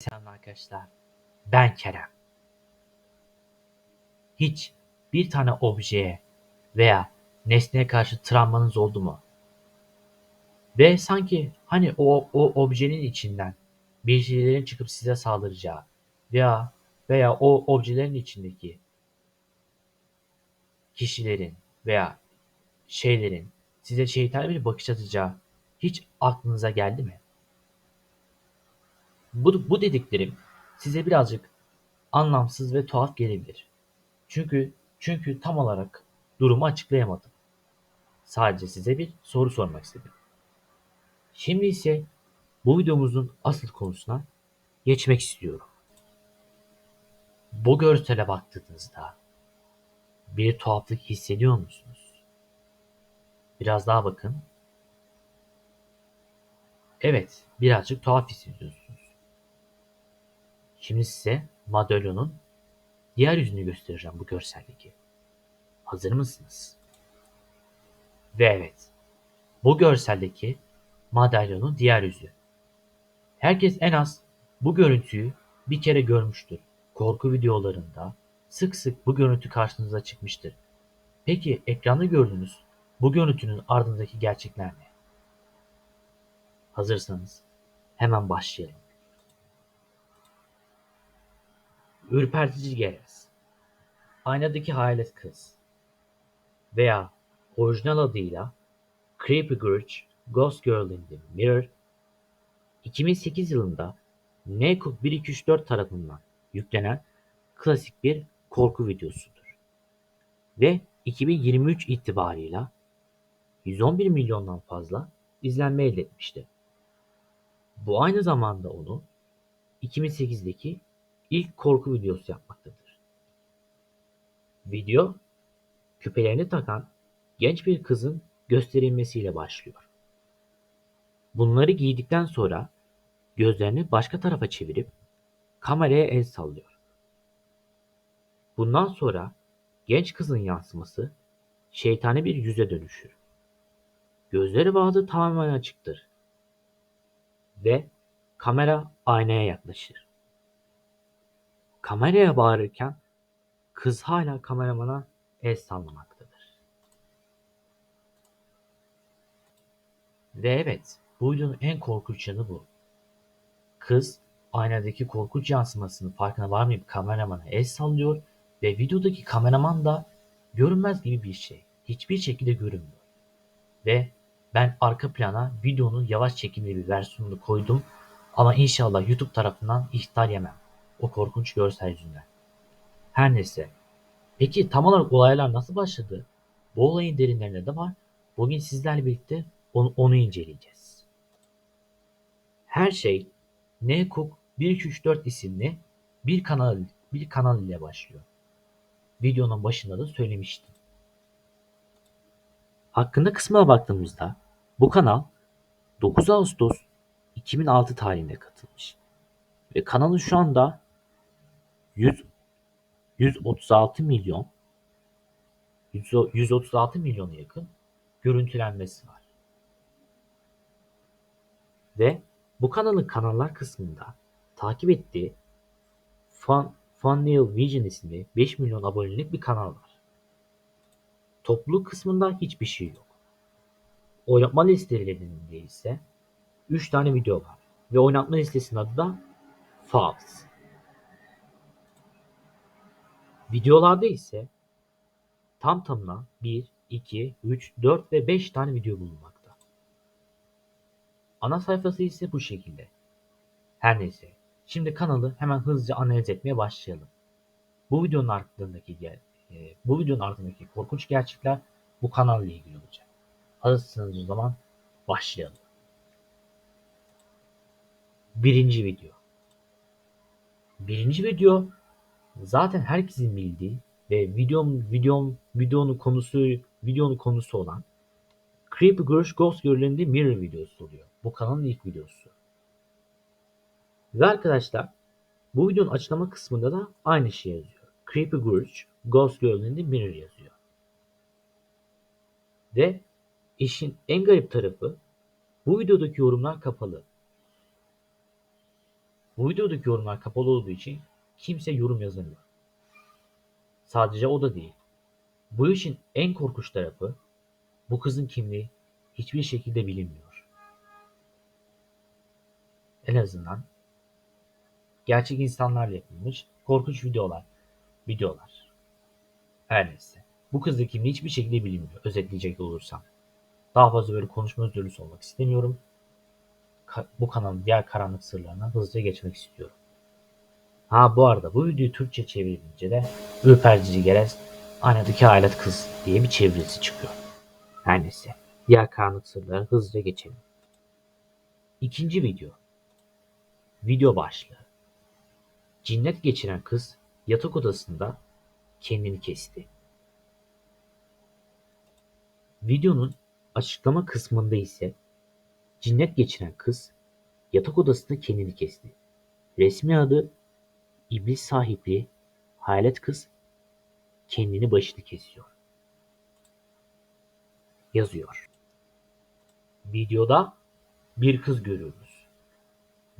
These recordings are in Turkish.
Selam arkadaşlar. Ben Kerem. Hiç bir tane objeye veya nesneye karşı travmanız oldu mu? Ve sanki hani o, o objenin içinden bir şeylerin çıkıp size saldıracağı veya veya o objelerin içindeki kişilerin veya şeylerin size şeytani bir bakış atacağı hiç aklınıza geldi mi? Bu, bu dediklerim size birazcık anlamsız ve tuhaf gelebilir. Çünkü çünkü tam olarak durumu açıklayamadım. Sadece size bir soru sormak istedim. Şimdi ise bu videomuzun asıl konusuna geçmek istiyorum. Bu görsele baktığınızda bir tuhaflık hissediyor musunuz? Biraz daha bakın. Evet, birazcık tuhaf hissediyorsunuz. Şimdi size madalyonun diğer yüzünü göstereceğim bu görseldeki. Hazır mısınız? Ve evet, bu görseldeki madalyonun diğer yüzü. Herkes en az bu görüntüyü bir kere görmüştür. Korku videolarında sık sık bu görüntü karşınıza çıkmıştır. Peki ekranda gördüğünüz bu görüntünün ardındaki gerçekler ne? Hazırsanız hemen başlayalım. Ürpertici Gerez Aynadaki Hayalet Kız veya orijinal adıyla Creepy Grouch Ghost Girl in the Mirror 2008 yılında Necook 1234 tarafından yüklenen klasik bir korku videosudur. Ve 2023 itibarıyla 111 milyondan fazla izlenme elde etmişti. Bu aynı zamanda onu 2008'deki ilk korku videosu yapmaktadır. Video küpelerini takan genç bir kızın gösterilmesiyle başlıyor. Bunları giydikten sonra gözlerini başka tarafa çevirip kameraya el sallıyor. Bundan sonra genç kızın yansıması şeytani bir yüze dönüşür. Gözleri bazı tamamen açıktır ve kamera aynaya yaklaşır. Kameraya bağırırken kız hala kameramana el sallamaktadır. Ve evet, bu videonun en korkunç yanı bu. Kız aynadaki korkunç yansımasının farkına varmayıp kameramana el sallıyor ve videodaki kameraman da görünmez gibi bir şey. Hiçbir şekilde görünmüyor. Ve ben arka plana videonun yavaş çekimli bir versiyonunu koydum ama inşallah YouTube tarafından ihtar yemem. O korkunç görsel yüzünden. Her neyse. Peki tam olarak olaylar nasıl başladı? Bu olayın derinlerinde de var. Bugün sizlerle birlikte onu, onu inceleyeceğiz. Her şey Necook 1234 isimli bir kanal bir kanal ile başlıyor. Videonun başında da söylemiştim. Hakkında kısmına baktığımızda bu kanal 9 Ağustos 2006 tarihinde katılmış. Ve kanalın şu anda 100 136 milyon 136 milyona yakın görüntülenmesi var. Ve bu kanalın kanallar kısmında takip ettiği Fun, Funny Vision isimli 5 milyon abonelik bir kanal var. Topluluk kısmında hiçbir şey yok. Oynatma listelerinde ise 3 tane video var. Ve oynatma listesinin adı da False. Videolarda ise tam tamına 1, 2, 3, 4 ve 5 tane video bulunmakta. Ana sayfası ise bu şekilde. Her neyse. Şimdi kanalı hemen hızlıca analiz etmeye başlayalım. Bu videonun ardındaki e, bu videonun ardındaki korkunç gerçekler bu kanalla ilgili olacak. Hazırsanız o zaman başlayalım. Birinci video. Birinci video zaten herkesin bildiği ve videom videom videonun konusu videonun konusu olan Creepy Girls Ghost Girl'ün Mirror videosu oluyor. Bu kanalın ilk videosu. Ve arkadaşlar bu videonun açıklama kısmında da aynı şey yazıyor. Creepy Girls Ghost Girl'ün Mirror yazıyor. Ve işin en garip tarafı bu videodaki yorumlar kapalı. Bu videodaki yorumlar kapalı olduğu için kimse yorum yazamıyor. Sadece o da değil. Bu işin en korkunç tarafı bu kızın kimliği hiçbir şekilde bilinmiyor. En azından gerçek insanlarla yapılmış korkunç videolar. Videolar. Her neyse. Bu kızın kimliği hiçbir şekilde bilinmiyor. Özetleyecek olursam. Daha fazla böyle konuşma özürlüsü olmak istemiyorum. Ka- bu kanalın diğer karanlık sırlarına hızlıca geçmek istiyorum. Ha bu arada bu videoyu Türkçe çevirince de Ürpercici Gerez aynadaki hayalet kız diye bir çevirisi çıkıyor. Her neyse. Diğer karanlık sırlara hızlıca geçelim. İkinci video. Video başlığı. Cinnet geçiren kız yatak odasında kendini kesti. Videonun açıklama kısmında ise cinnet geçiren kız yatak odasında kendini kesti. Resmi adı İblis sahipliği hayalet kız kendini başını kesiyor. Yazıyor. Videoda bir kız görüyoruz.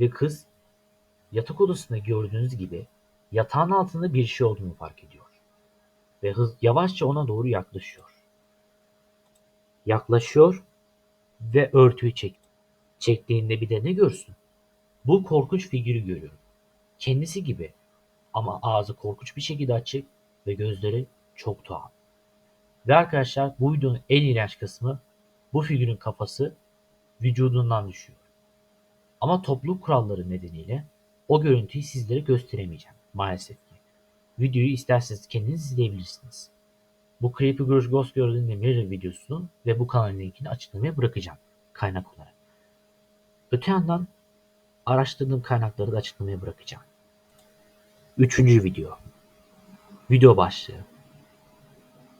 Ve kız yatak odasında gördüğünüz gibi yatağın altında bir şey olduğunu fark ediyor. Ve hız yavaşça ona doğru yaklaşıyor. Yaklaşıyor ve örtüyü çek. Çektiğinde bir de ne görsün? Bu korkunç figürü görüyor. Kendisi gibi ama ağzı korkunç bir şekilde açık ve gözleri çok tuhaf. Ve arkadaşlar bu videonun en iğrenç kısmı bu figürün kafası vücudundan düşüyor. Ama topluluk kuralları nedeniyle o görüntüyü sizlere gösteremeyeceğim maalesef ki. Videoyu isterseniz kendiniz izleyebilirsiniz. Bu Creepy Girls Ghost Girl'ün de Mirror videosunu ve bu kanalın linkini açıklamaya bırakacağım kaynak olarak. Öte yandan araştırdığım kaynakları da açıklamaya bırakacağım. Üçüncü video. Video başlığı.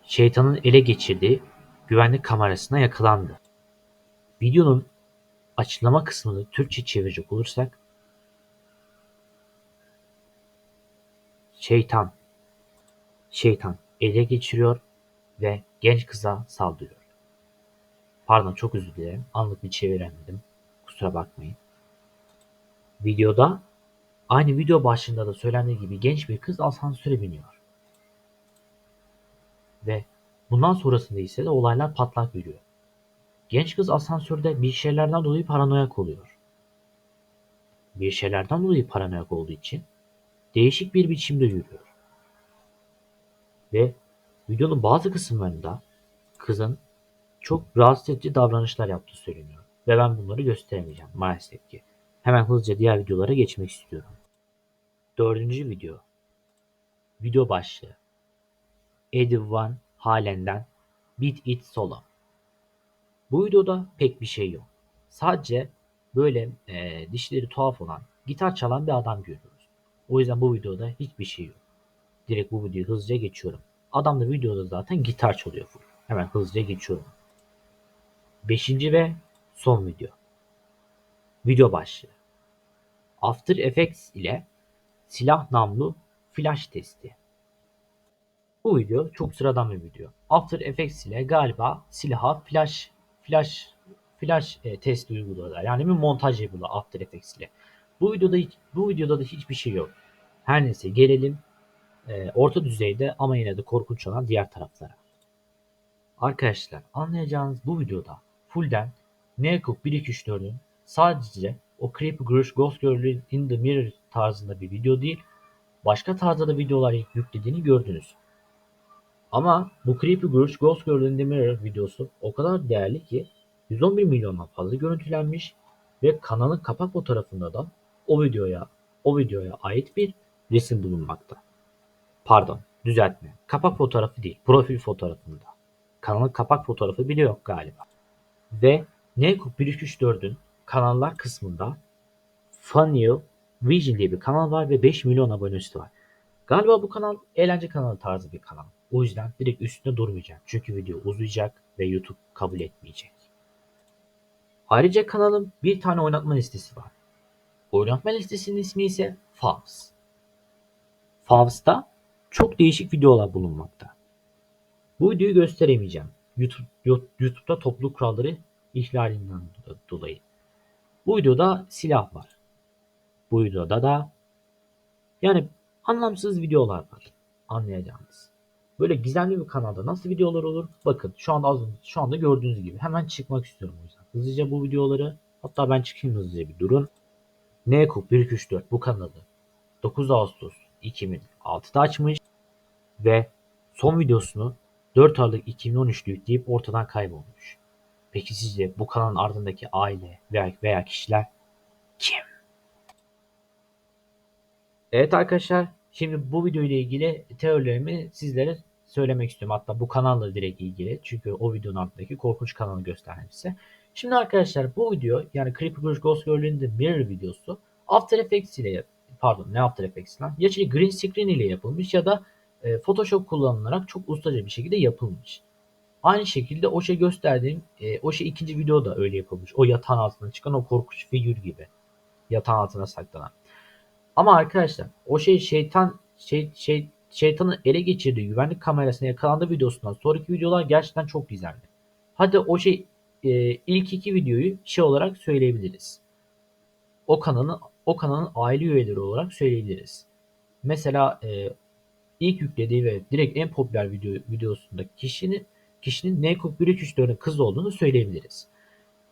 Şeytanın ele geçirdiği güvenlik kamerasına yakalandı. Videonun açıklama kısmını Türkçe çevirecek olursak şeytan şeytan ele geçiriyor ve genç kıza saldırıyor. Pardon çok özür dilerim. Anlık bir çeviremedim. Kusura bakmayın. Videoda aynı video başlığında da söylendiği gibi genç bir kız asansöre biniyor. Ve bundan sonrasında ise de olaylar patlak veriyor. Genç kız asansörde bir şeylerden dolayı paranoyak oluyor. Bir şeylerden dolayı paranoyak olduğu için değişik bir biçimde yürüyor. Ve videonun bazı kısımlarında kızın çok rahatsız edici davranışlar yaptığı söyleniyor. Ve ben bunları gösteremeyeceğim maalesef ki. Hemen hızlıca diğer videolara geçmek istiyorum. Dördüncü video. Video başlığı. Eddie Van Halen'den Beat It Solo. Bu videoda pek bir şey yok. Sadece böyle e, dişleri tuhaf olan, gitar çalan bir adam görüyoruz. O yüzden bu videoda hiçbir şey yok. Direkt bu videoyu hızlıca geçiyorum. Adam da videoda zaten gitar çalıyor full. Hemen hızlıca geçiyorum. Beşinci ve son video. Video başlığı. After Effects ile silah namlu flash testi. Bu video çok sıradan bir video. After Effects ile galiba silaha flash flash flash e, test uyguladılar. Yani bir montaj yapıyorlar After Effects ile. Bu videoda hiç, bu videoda da hiçbir şey yok. Her neyse gelelim e, orta düzeyde ama yine de korkunç olan diğer taraflara. Arkadaşlar anlayacağınız bu videoda fullden Necook 1 2 3 4'ün sadece o Creepy Grush Ghost Girl in the Mirror tarzında bir video değil, başka tarzda da videolar yüklediğini gördünüz. Ama bu Creepy Grush Ghost Girl in the Mirror videosu o kadar değerli ki 111 milyondan fazla görüntülenmiş ve kanalın kapak fotoğrafında da o videoya o videoya ait bir resim bulunmakta. Pardon, düzeltme. Kapak fotoğrafı değil, profil fotoğrafında. Kanalın kapak fotoğrafı bile yok galiba. Ve Necook 1334'ün kanallar kısmında Funny Vision diye bir kanal var ve 5 milyon abonesi var. Galiba bu kanal eğlence kanalı tarzı bir kanal. O yüzden direkt üstünde durmayacağım. Çünkü video uzayacak ve YouTube kabul etmeyecek. Ayrıca kanalın bir tane oynatma listesi var. Oynatma listesinin ismi ise Favs. Favs'ta çok değişik videolar bulunmakta. Bu videoyu gösteremeyeceğim. YouTube, YouTube'da topluluk kuralları ihlalinden dolayı. Bu videoda silah var. Bu videoda da yani anlamsız videolar var. Anlayacağınız. Böyle gizemli bir kanalda nasıl videolar olur? Bakın şu anda az şu anda gördüğünüz gibi hemen çıkmak istiyorum o yüzden. Hızlıca bu videoları hatta ben çıkayım hızlıca bir durun. Nekuk 1234 bu kanalı 9 Ağustos 2006'da açmış ve son videosunu 4 Aralık 2013'te yükleyip ortadan kaybolmuş. Peki sizce bu kanalın ardındaki aile veya, veya kişiler kim? Evet arkadaşlar şimdi bu video ile ilgili teorilerimi sizlere söylemek istiyorum. Hatta bu kanalla direkt ilgili. Çünkü o videonun altındaki korkunç kanalı gösterdim size. Şimdi arkadaşlar bu video yani Creepy Girls Ghost Girl'ün de mirror videosu After Effects ile pardon ne After Effects lan? Ya şey green screen ile yapılmış ya da e, Photoshop kullanılarak çok ustaca bir şekilde yapılmış. Aynı şekilde o şey gösterdiğim e, o şey ikinci video da öyle yapılmış. O yatağın altına çıkan o korkunç figür gibi. Yatağın altına saklanan. Ama arkadaşlar o şey şeytan şey, şey şeytanın ele geçirdiği güvenlik kamerasına yakalandığı videosundan sonraki videolar gerçekten çok güzeldi. Hadi o şey e, ilk iki videoyu şey olarak söyleyebiliriz. O kanalın o kanalın aile üyeleri olarak söyleyebiliriz. Mesela e, ilk yüklediği ve direkt en popüler video videosundaki kişinin kişinin Nekuk 1334'ün kız olduğunu söyleyebiliriz.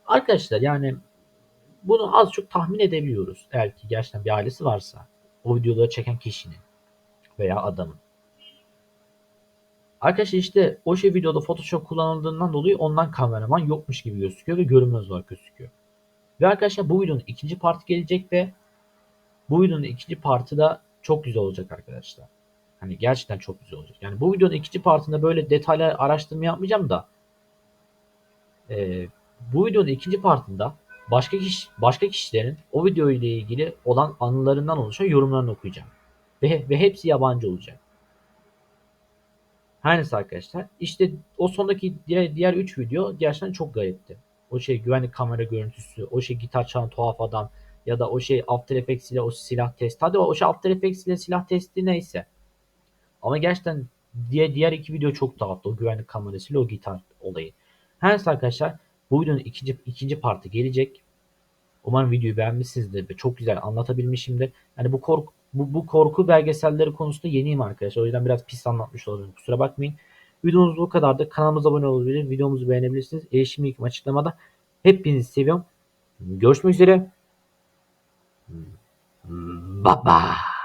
Arkadaşlar yani bunu az çok tahmin edebiliyoruz. Eğer ki gerçekten bir ailesi varsa. O videoları çeken kişinin veya adamın. Arkadaşlar işte o şey videoda Photoshop kullanıldığından dolayı ondan kameraman yokmuş gibi gözüküyor ve görünmez olarak gözüküyor. Ve arkadaşlar bu videonun ikinci partı gelecek ve bu videonun ikinci partı da çok güzel olacak arkadaşlar. Hani gerçekten çok güzel olacak. Yani bu videonun ikinci partında böyle detaylı araştırma yapmayacağım da e, bu videonun ikinci partında başka kişi, başka kişilerin o video ile ilgili olan anılarından oluşan yorumlarını okuyacağım. Ve, ve hepsi yabancı olacak. Her neyse arkadaşlar. İşte o sondaki diğer, diğer 3 video gerçekten çok garipti. O şey güvenlik kamera görüntüsü, o şey gitar çalan tuhaf adam ya da o şey After Effects ile o silah testi. Hadi o şey After Effects ile silah testi neyse. Ama gerçekten diğer, diğer iki video çok tuhaftı. O güvenlik kamerasıyla o gitar olayı. Her neyse arkadaşlar bu videonun ikinci, ikinci partı gelecek. Umarım videoyu beğenmişsinizdir ve çok güzel anlatabilmişimdir. Yani bu korku bu, bu korku belgeselleri konusunda yeniyim arkadaşlar. O yüzden biraz pis anlatmış olabilirim. Kusura bakmayın. Videomuz bu kadardı. Kanalımıza abone olabilir. Videomuzu beğenebilirsiniz. Erişim linkim açıklamada. Hepinizi seviyorum. Görüşmek üzere. Bye bye.